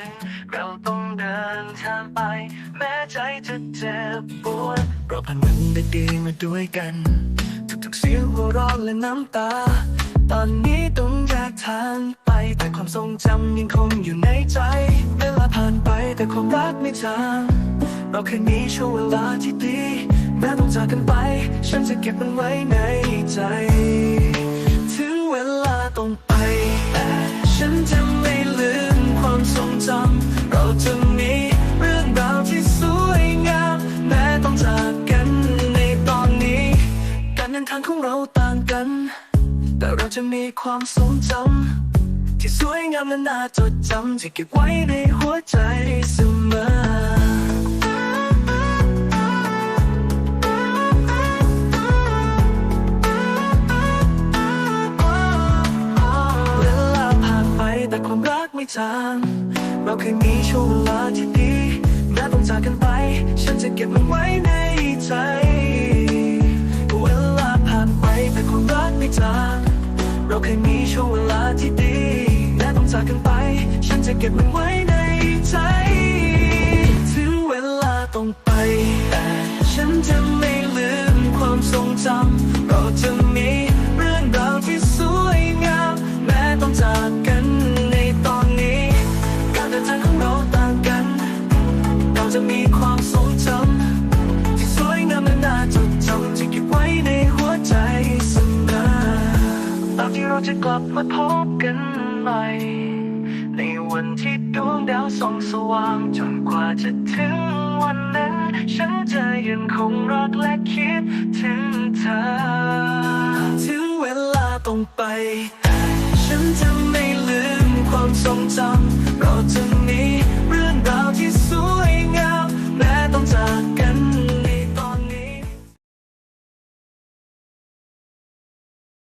ึง เราต้องเดินทางไป แม้ใจจะเจ็บปวดเราผ่านมันได้ดีมาด้วยกัน ทุกๆเสียงหัวเราะและน้ำตา ตอนนี้ต้องแยกทางไป แต่ความทรงจำยังคงอยู่ในใจ เวลาผ่านไปแต่ความรักไม่จางเราเคยมีช่วงเวลาที่ดีแม้ต้องจากกันไป ฉันจะเก็บมันไว้ในใจ ถึงเวลาต้องไปารเดินทางของเราต่างกัน แต่เราจะมีความทรงจำที่สวยงามและน่าจดจำที่เก็บไว้ในหัวใจเสมอเวลาผ่านไปแต่ความรักไม่จางเราเคยมีช่วงเวลาที่ดี เคยมีช่วงเวลาที่ดีแม้ต้องจากกันไป ฉันจะเก็บมันไว้ในใจ ถึงเวลาต้องไป แต่ฉันจะไม่ลืมความทรงจำเราจะมีเรื่องราวที่สวยงามแม้ต้องจากกันในตอนนี้ การเดินทางของเราต่างกัน เราจะมี จะกลับมาพบกันใหม่ ในวันที่ดวงดาวส่องสว่างจนกว่าจะถึงวันนั้น ฉันจะยังคงรักและคิดถึงเธอ ถึงเวลาต้องไป ฉันจะ